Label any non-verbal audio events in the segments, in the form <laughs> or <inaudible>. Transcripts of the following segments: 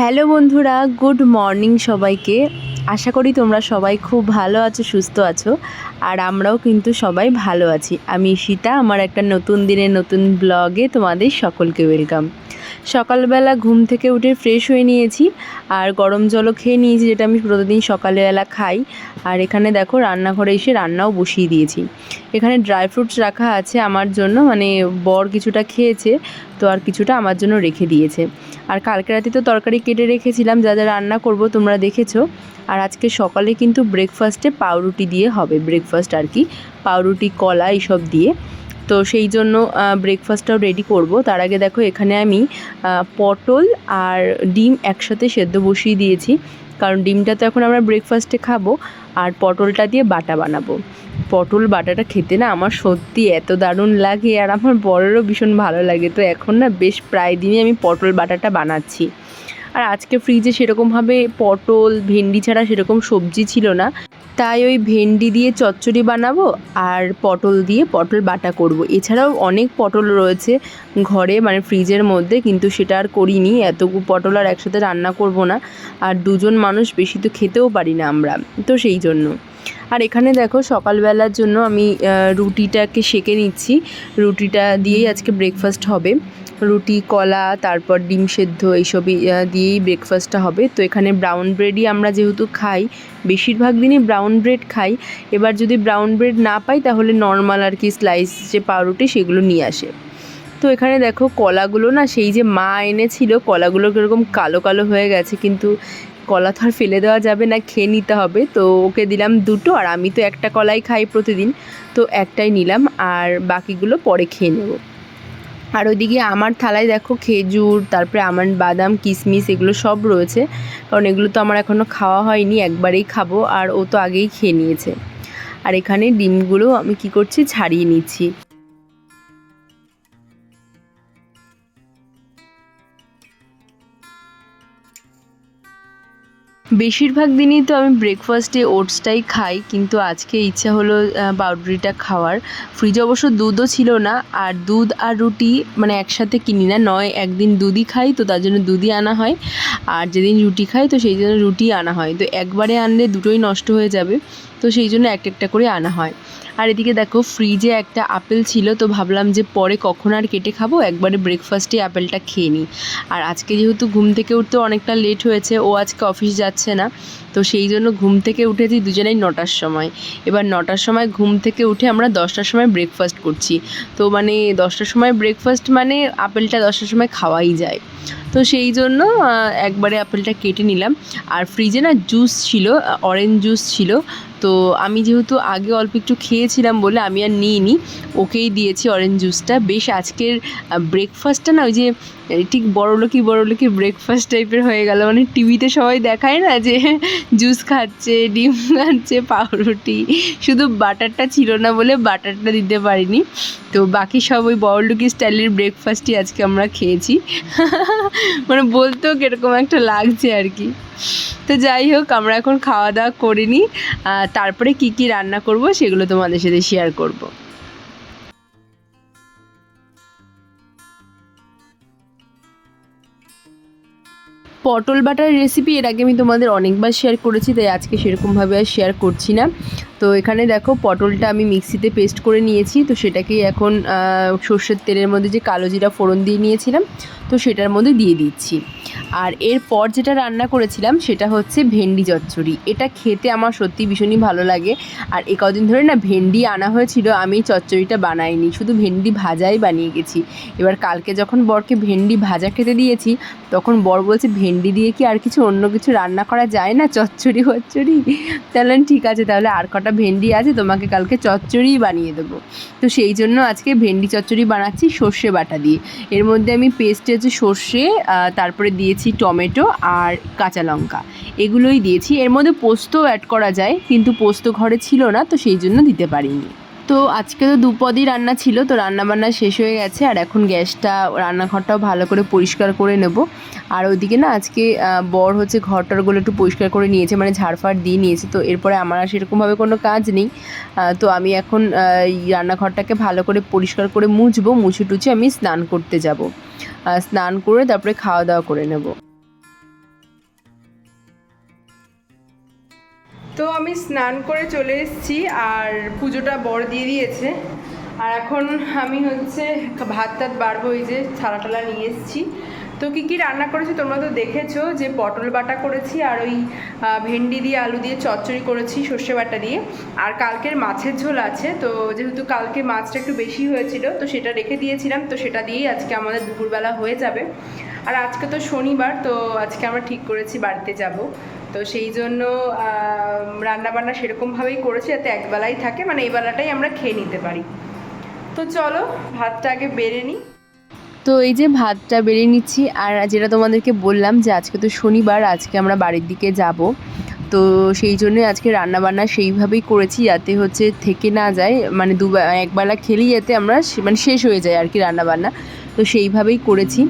Hello বন্ধুরা, good morning সবাইকে। আশা করি তোমরা সবাই খুব ভালো আছো, সুস্থ আছো, আর আমরাও কিন্তু সবাই ভালো আছি। আমি সীতা আমার একটা নতুন দিনের নতুন ব্লগে তোমাদের সকলকে ওয়েলকাম সকালবেলা ঘুম থেকে উঠে ফ্রেশ হয়ে নিয়েছি। আর গরম জলও খেয়ে নিয়েছি, যেটা আমি প্রতিদিন সকালবেলা খাই। আর এখানে দেখো, রান্নাঘরে এসে রান্নাও বসিয়ে দিয়েছি। এখানে ড্রাই ফ্রুটস রাখা আছে আমার জন্য মানে বর কিছুটা খেয়েছে, তো আর কিছুটা আমার জন্য রেখে দিয়েছে। আর কালকে রাতে তো তরকারি কেটে রেখেছিলাম, যা যা রান্না করব তোমরা দেখেছ। আর আজকে সকালে কিন্তু ব্রেকফাস্টে পাউরুটি দিয়ে হবে ব্রেকফাস্ট আর কি। পাউরুটি, কলা, এইসব দিয়ে। তো সেই জন্য ব্রেকফাস্টটাও রেডি করব। তার আগে দেখো, এখানে আমি পটল আর ডিম একসাথে সেদ্ধ বসিয়ে দিয়েছি। কারণ ডিমটা তো এখন আমরা ব্রেকফাস্টে খাব আর পটলটা দিয়ে বাটা বানাবো। পটল বাটাটা খেতে না আমার সত্যি এত দারুণ লাগে আর আমার বড়েরও ভীষণ ভালো লাগে। তো এখন না বেশ প্রায় দিনই আমি পটল বাটাটা বানাচ্ছি। আর আজকে ফ্রিজে সেরকমভাবে পটল, ভেন্ডি ছাড়া সেরকম সবজি ছিল না। তাই ওই ভেন্ডি দিয়ে চচ্চড়ি বানাবো আর পটল দিয়ে পটল বাটা করব। এছাড়াও অনেক পটল রয়েছে ঘরে মানে ফ্রিজের মধ্যে, কিন্তু সেটা আর করিনি। এতগু পটল আর একসাথে রান্না করব না। আর দুজন মানুষ বেশি তো খেতেও পারি না আমরা, তো সেই জন্য। আর এখানে দেখো, সকালবেলার জন্য আমি রুটিটাকে সেকে নিচ্ছি। রুটিটা দিয়েই আজকে ব্রেকফাস্ট হবে। রুটি, কলা, তারপর ডিম সেদ্ধ এইসবই দিয়েই ব্রেকফাস্টটা হবে। তো এখানে ব্রাউন ব্রেডই আমরা যেহেতু খাই, বেশিরভাগ দিনই ব্রাউন ব্রেড খাই। এবার যদি ব্রাউন ব্রেড না পাই, তাহলে নর্মাল আর কি স্লাইস যে পাউরুটি, সেগুলো নিয়ে আসে। তো এখানে দেখো কলাগুলো না, সেই যে মা এনেছিল, কলাগুলো কীরকম কালো কালো হয়ে গেছে, কিন্তু কলা তো আর ফেলে দেওয়া যাবে না, খেয়ে নিতে হবে। তো ওকে দিলাম দুটো, আর আমি তো একটা কলাই খাই প্রতিদিন। তো একটাই নিলাম, আর বাকিগুলো পরে খেয়ে নেব। আর ওইদিকে আমার থালায় দেখো খেজুর, তারপরে আমার বাদাম, কিশমিশ এগুলো সব রয়েছে। কারণ এগুলো তো আমার এখনও খাওয়া হয়নি, একবারেই খাব। আর ও তো আগেই খেয়ে নিয়েছে। আর এখানে ডিমগুলো আমি কি করছি, ছাড়িয়ে নিচ্ছি। বেশিরভাগ দিনই তো আমি ব্রেকফাস্টে ওটসটাই খাই কিন্তু আজকে ইচ্ছা হলো আহ, খাওয়ার। ফ্রিজে অবশ্য দুধও ছিল না আর দুধ আর রুটি মানে একসাথে কিনি না নয় একদিন দুধই খাই তো তার জন্য দুধই আনা হয়। আর যেদিন রুটি খাই তো সেই জন্য রুটি আনা হয়। তো একবারে আনলে দুটোই নষ্ট হয়ে যাবে। তো সেই জন্য এক একটা করে আনা হয়। আর এদিকে দেখো ফ্রিজে একটা আপেল ছিল, তো ভাবলাম যে পরে কখন আর কেটে খাব? একবারে ব্রেকফাস্টে আপেলটা খেয়ে নিই। আর আজকে যেহেতু ঘুম থেকে উঠতে অনেকটা লেট হয়েছে, ও আজকে অফিস যাচ্ছে না, তো সেই জন্য ঘুম থেকে উঠেছি দুজনেই নটার সময়। এবার নটার সময় ঘুম থেকে উঠে আমরা দশটার সময় ব্রেকফাস্ট করছি। তো মানে দশটার সময় ব্রেকফাস্ট মানে আপেলটা দশটার সময় খাওয়াই যায়। তো সেই জন্য একবারে আপেলটা কেটে নিলাম। আর ফ্রিজে না জুস ছিল অরেঞ্জ জুস ছিল। তো আমি যেহেতু আগে অল্প একটু খেয়েছিলাম বলে আমি আর নিইনি, ওকেই দিয়েছি অরেঞ্জ জুসটা বেশ আজকের ব্রেকফাস্টটা না ওই যে ঠিক বড়লোকি বড়লোকি ব্রেকফাস্ট টাইপের হয়ে গেল। মানে টিভিতে সবাই দেখায় না যে জুস খাচ্ছে, ডিম খাচ্ছে, পাউরুটি। শুধু বাটারটা ছিল না বলে বাটারটা দিতে পারিনি। তো বাকি সব ওই বড়লোকি স্টাইলের ব্রেকফাস্টই আজকে আমরা খেয়েছি। <laughs> মানে বলতেও কীরকম একটা লাগছে আর কি। তো যাই হোক আমরা এখন খাওয়া দাওয়া করে নিই আহ, তারপরে কি কি রান্না করব সেগুলো তোমাদের সাথে শেয়ার করব। পটল বাটার রেসিপি এর আগে আমি তোমাদের অনেকবার শেয়ার করেছি তাই আজকে সেরকমভাবে আর শেয়ার করছি না। তো এখানে দেখো পটলটা আমি মিক্সিতে পেস্ট করে নিয়েছি। তো সেটাকেই এখন সর্ষের তেলের মধ্যে যে কালো জিরা ফোড়ন দিয়ে নিয়েছিলাম, তো সেটার মধ্যে দিয়ে দিচ্ছি। আর এরপর যেটা রান্না করেছিলাম সেটা হচ্ছে ভেন্ডি চচ্চড়ি। এটা খেতে আমার সত্যি ভীষণই ভালো লাগে। আর এ কদিন ধরে না ভেন্ডি আনা হয়েছিল, আমি চচ্চড়িটা বানাইনি। শুধু ভেন্ডি ভাজাই বানিয়ে গেছি। এবার কালকে যখন বরকে ভেন্ডি ভাজা খেতে দিয়েছি, তখন বর বলছে, ভেন্ডি দিয়ে কি আর কিছু অন্য কিছু রান্না করা যায় না? চচ্চড়ি হচ্চড়ি তাহলে ঠিক আছে, তাহলে আর কটা ভেন্ডি আছে, তোমাকে কালকে চচ্চড়ি বানিয়ে দেবো। তো সেই জন্য আজকে ভেন্ডি চচ্চড়ি বানাচ্ছি সর্ষে বাটা দিয়ে। এর মধ্যে আমি পেস্টে হচ্ছে সর্ষে তারপরে দিয়েছি টমেটো আর কাঁচা লঙ্কা। এগুলোই দিয়েছি। এর মধ্যে পোস্তও অ্যাড করা যায়, কিন্তু পোস্ত ঘরে ছিল না, তো সেই জন্য দিতে পারিনি। তো আজকে তো দুপদই রান্না ছিল, তো রান্না বান্না শেষ হয়ে গেছে, আর এখন গ্যাসটা, রান্নাঘরটাও ভালো করে পরিষ্কার করে নেব। আর ওইদিকে না আজকে বর হচ্ছে ঘরটারগুলো একটু পরিষ্কার করে নিয়েছে মানে ঝাড়ফাড় দিয়ে নিয়েছে, তো এরপরে আমার আর সেরকমভাবে কোনো কাজ নেই। তো আমি এখন রান্নাঘরটাকে ভালো করে পরিষ্কার করে মুছবো, মুছে টুছে আমি স্নান করতে যাব। স্নান করে তারপরে খাওয়া দাওয়া করে নেব। তো আমি স্নান করে চলে এসেছি আর পুজোটা বড় দিয়ে দিয়েছে। আর এখন আমি হচ্ছে ভাত টাত বাড়বো ওই যে থালা টালা নিয়ে এসেছি। তো কী কী রান্না করেছি তোমরা তো দেখেছ, যে পটল বাটা করেছি আর ওই ভেন্ডি দিয়ে আলু দিয়ে চচ্চড়ি করেছি সর্ষে বাটা দিয়ে। আর কালকের মাছের ঝোল আছে, তো যেহেতু কালকে মাছটা একটু বেশি হয়েছিল, তো সেটা রেখে দিয়েছিলাম, তো সেটা দিয়েই আজকে আমাদের দুপুরবেলা হয়ে যাবে। আর আজকে তো শনিবার, তো আজকে আমরা ঠিক করেছি বাড়িতে যাব। তো সেই জন্য রান্না বান্না সেরকমভাবেই করেছি যাতে একবেলাই থাকে মানে এই বেলাটাই আমরা খেয়ে নিতে পারি। তো চলো, ভাতটা আগে বেড়ে নিই। তো এই যে ভাতটা বেড়ে নিচ্ছি, আর যেটা তোমাদেরকে বললাম যে আজকে তো শনিবার, আজকে আমরা বাড়ির দিকে যাব। তো সেই জন্যই আজকে রান্নাবান্না সেইভাবেই করেছি যাতে হচ্ছে থেকে না যায় মানে দু একবেলা খেলেই যাতে আমরা মানে শেষ হয়ে যায় আর কি রান্না বান্না তো সেইভাবেই করেছি।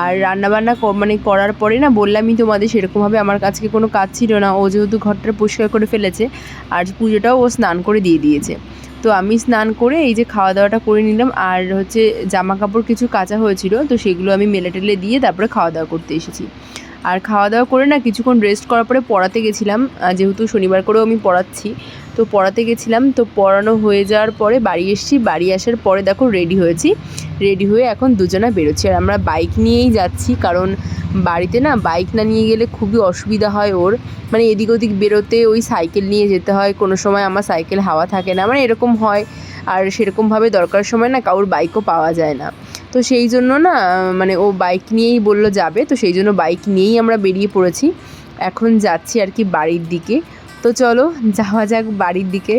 আর রান্নাবান্না মানে করার পরে না বললামই তোমাদের সেরকমভাবে আমার কাছে কোনো কাজ ছিল না। ও যেহেতু ঘরটা পরিষ্কার করে ফেলেছে, আর পুজোটাও ও স্নান করে দিয়ে দিয়েছে। তো আমি স্নান করে এই যে খাওয়া দাওয়াটা করে নিলাম, আর হচ্ছে জামা কাপড় কিছু কাঁচা হয়েছিল, তো সেগুলো আমি মেলে টেলে দিয়ে তারপরে খাওয়া দাওয়া করতে এসেছি। আর খাওয়া দাওয়া করে না কিছুক্ষণ রেস্ট করার পরে পড়াতে গেছিলাম যেহেতু শনিবার করেও আমি পড়াচ্ছি। তো পড়াতে গেছিলাম, তো পড়ানো হয়ে যাওয়ার পরে বাড়ি এসেছি, বাড়ি আসার পরে দেখো রেডি হয়েছি। রেডি হয়ে এখন দুজনা বেরোচ্ছি। আর আমরা বাইক নিয়েই যাচ্ছি, কারণ বাড়িতে না বাইক না নিয়ে গেলে খুবই অসুবিধা হয় ওর। মানে এদিক ওদিক বেরোতে ওই সাইকেল নিয়ে যেতে হয়, কোনো সময় আমার সাইকেল হাওয়া থাকে না। মানে এরকম হয়, আর সেরকমভাবে দরকার সময় না কারোর বাইকও পাওয়া যায় না। তো সেই জন্য না মানে ও বাইক নিয়েই বলল যাবে, তো সেই জন্য বাইক নিয়েই আমরা বেরিয়ে পড়েছি। এখন যাচ্ছি আর কি বাড়ির দিকে। তো চলো, যাওয়া যাক বাড়ির দিকে।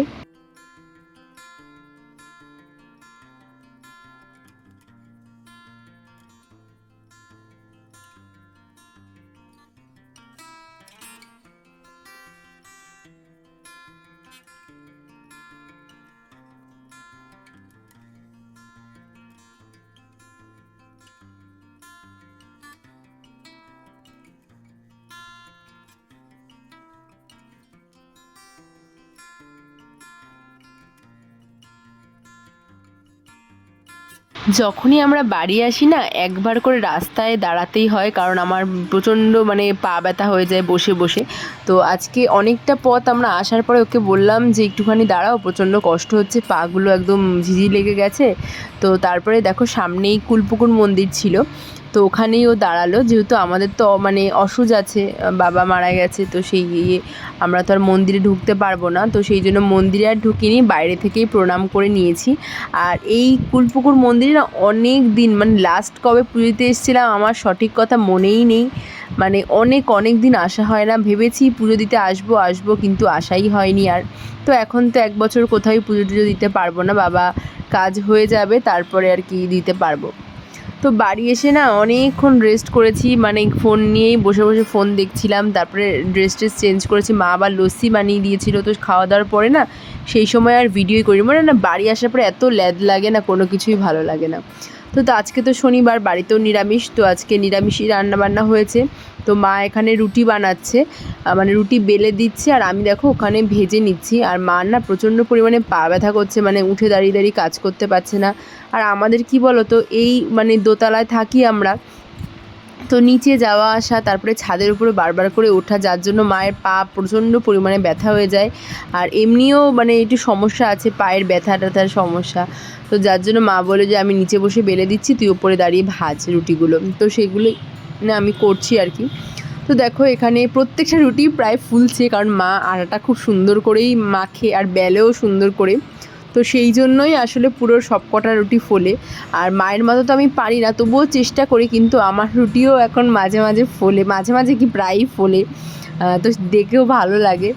যখনই আমরা বাড়ি আসি না, একবার করে রাস্তায় দাঁড়াতেই হয়, কারণ আমার প্রচণ্ড মানে পা ব্যথা হয়ে যায় বসে বসে। তো আজকে অনেকটা পথ আমরা আসার পরে ওকে বললাম যে, একটুখানি দাঁড়াও, প্রচণ্ড কষ্ট হচ্ছে, পাগুলো একদম ঝিঝি লেগে গেছে। তো তারপরে দেখো সামনেই কুলপুকুর মন্দির ছিল। তো ওখানেই ও দাঁড়াল, যেহেতু আমাদের তো মানে অসুজ আছে বাবা মারা গেছে, তো সেই ইয়ে আমরা তো আর মন্দিরে ঢুকতে পারব না, তো সেই জন্য মন্দিরে আর ঢুকিনি, বাইরে থেকেই প্রণাম করে নিয়েছি। আর এই কুলপুকুর মন্দিরে না অনেক দিন মানে লাস্ট কবে পুজোতে এসেছিলাম আমার সঠিক কথা মনেই নেই। মানে অনেক অনেক দিন আসা হয় না, ভেবেছি পুজো দিতে আসব আসব, কিন্তু আসাই হয়নি আর। তো এখন তো এক বছর কোথাও পুজো টুজো দিতে পারব না, বাবা কাজ হয়ে যাবে, তারপরে আর কি দিতে পারব। তো বাড়ি এসে না অনেকক্ষণ রেস্ট করেছি মানে ফোন নিয়েই বসে বসে ফোন দেখছিলাম, তারপরে ড্রেস ট্রেস চেঞ্জ করেছি, মা আবার লস্যি বানিয়ে দিয়েছিল, তো খাওয়া দাওয়ার পরে না সেই সময় আর ভিডিওই করি মানে না বাড়ি আসার পরে এত ল্যাদ লাগে না, কোনো কিছুই ভালো লাগে না। তো তো আজকে তো শনিবার, বাড়িতেও নিরামিষ, তো আজকে নিরামিষই রান্নাবান্না হয়েছে। তো মা এখানে রুটি বানাচ্ছে মানে রুটি বেলে দিচ্ছে, আর আমি দেখো ওখানে ভেজে নিচ্ছি। আর মা না প্রচণ্ড পরিমাণে পা ব্যথা করছে মানে উঠে দাঁড়িয়ে দাঁড়িয়ে কাজ করতে পারছে না। আর আমাদের কি বলো তো এই মানে দোতলায় থাকি আমরা তো নিচে যাওয়া আসা, তারপরে ছাদের উপরে বারবার করে ওঠা, যার জন্য মায়ের পা প্রচণ্ড পরিমাণে ব্যথা হয়ে যায়। আর এমনিও মানে একটু সমস্যা আছে, পায়ের ব্যথা ট্যাথার সমস্যা। তো যার জন্য মা বলে যে, আমি নিচে বসে বেলে দিচ্ছি, তুই ওপরে দাঁড়িয়ে ভাজ রুটিগুলো। তো সেগুলোই না আমি করছি আর কি। তো দেখো এখানে প্রত্যেকটা রুটি প্রায় ফুলছে, কারণ মা আটাটা খুব সুন্দর করেই মাখে, আর বেলেও সুন্দর করে। তো সেই জন্যই আসলে পুরো সব কটা রুটি ফোলে। আর মায়ের মতো তো আমি পারি না, তবুও চেষ্টা করি, কিন্তু আমার রুটিও এখন মাঝে মাঝে ফোলে, মাঝে মাঝে কি প্রায়ই ফোলে। তো দেখেও ভালো লাগে।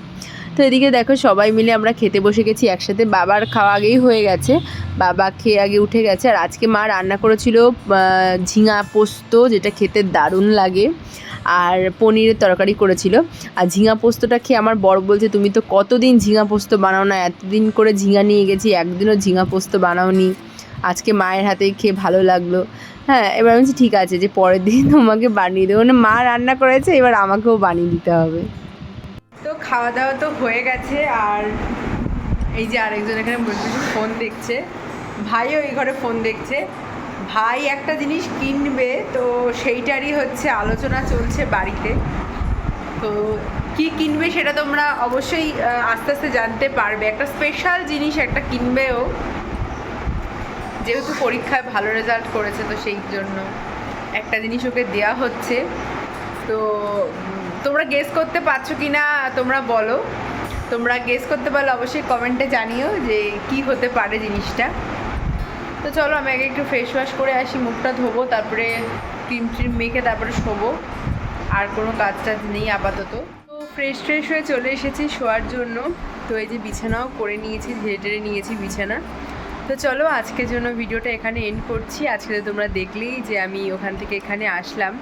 তো এদিকে দেখো সবাই মিলে আমরা খেতে বসে গেছি একসাথে, বাবার খাওয়া আগেই হয়ে গেছে, বাবা খেয়ে আগে উঠে গেছে, আর আজকে মা রান্না করেছিল ঝিঙা পোস্ত, যেটা খেতে দারুণ লাগে। আর পনিরের তরকারি করেছিল। আর ঝিঙা পোস্তটা খেয়ে আমার বড় বলছে, তুমি তো কতদিন ঝিঙা পোস্ত বানাও না? এতদিন করে ঝিঙা নিয়ে গেছি, একদিনও ঝিঙা পোস্ত বানাওনি। আজকে মায়ের হাতে খেয়ে ভালো লাগল। হ্যাঁ এবার আমি বলছি, ঠিক আছে, যে পরের দিন <laughs> তোমাকে বানিয়ে দেবো। মানে মা রান্না করেছে, এবার আমাকেও বানিয়ে দিতে হবে। তো খাওয়া দাওয়া তো হয়ে গেছে, আর এই যে আরেকজন এখানে বসে ফোন দেখছে। ভাইও এই ঘরে ফোন দেখছে। ভাই একটা জিনিস কিনবে, তো সেইটারই হচ্ছে আলোচনা চলছে বাড়িতে। তো কি কিনবে সেটা তোমরা অবশ্যই আস্তে আস্তে জানতে পারবে। একটা স্পেশাল জিনিস একটা কিনবেও, যেহেতু পরীক্ষায় ভালো রেজাল্ট করেছে, তো সেই জন্য একটা জিনিস ওকে দেওয়া হচ্ছে। তো, তোমরা গেস করতে পারছ কি না তোমরা বলো। তোমরা গেস করতে পারলে অবশ্যই কমেন্টে জানিও যে কি হতে পারে জিনিসটা। তো চলো আমি আগে একটু ফেস ওয়াশ করে আসি, মুখটা ধোবো, তারপরে ক্রিম ট্রিম মেখে তারপরে শোবো। আর কোনো কাজ টাজ নেই আপাতত। তো ফ্রেশ ট্রেশ হয়ে চলে এসেছি শোয়ার জন্য। তো এই যে বিছানাও করে নিয়েছি, ধীরে ধীরে নিয়েছি বিছানা। তো চলো আজকের জন্য ভিডিওটা এখানে এন্ড করছি। আজকে তো তোমরা দেখলেই যে আমি ওখান থেকে এখানে আসলাম।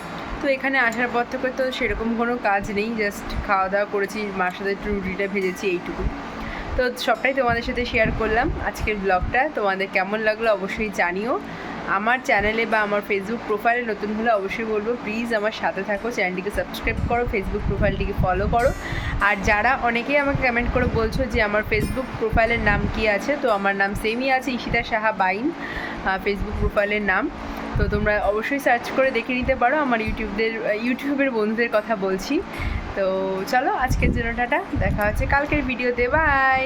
তো এখানে আসার পর থেকে তো সেরকম কোনো কাজ নেই জাস্ট খাওয়া দাওয়া করেছি, মার সাথে একটু রুটিটা ভেজেছি, এইটুকু। তো সবটাই তোমাদের সাথে শেয়ার করলাম আজকের ব্লগটা তোমাদের কেমন লাগল অবশ্যই জানিও। আমার চ্যানেলে বা আমার ফেসবুক প্রোফাইলে নতুন হলে অবশ্যই বলব প্লিজ আমার সাথে থাকো চ্যানেলটিকে সাবস্ক্রাইব করো ফেসবুক প্রোফাইলটিকে ফলো করো। আর যারা অনেকেই আমাকে কমেন্ট করে বলছো যে আমার ফেসবুক প্রোফাইলের নাম কি আছে, তো আমার নাম সেমই আছে, ঈশিতা সাহা বাইন ফেসবুক প্রোফাইলের নাম। তো তোমরা অবশ্যই সার্চ করে দেখে নিতে পারো। আমার ইউটিউবদের ইউটিউবের বন্ধুদের কথা বলছি। তো চলো আজকের জন্য টাটা দেখা হচ্ছে কালকের ভিডিওতে বাই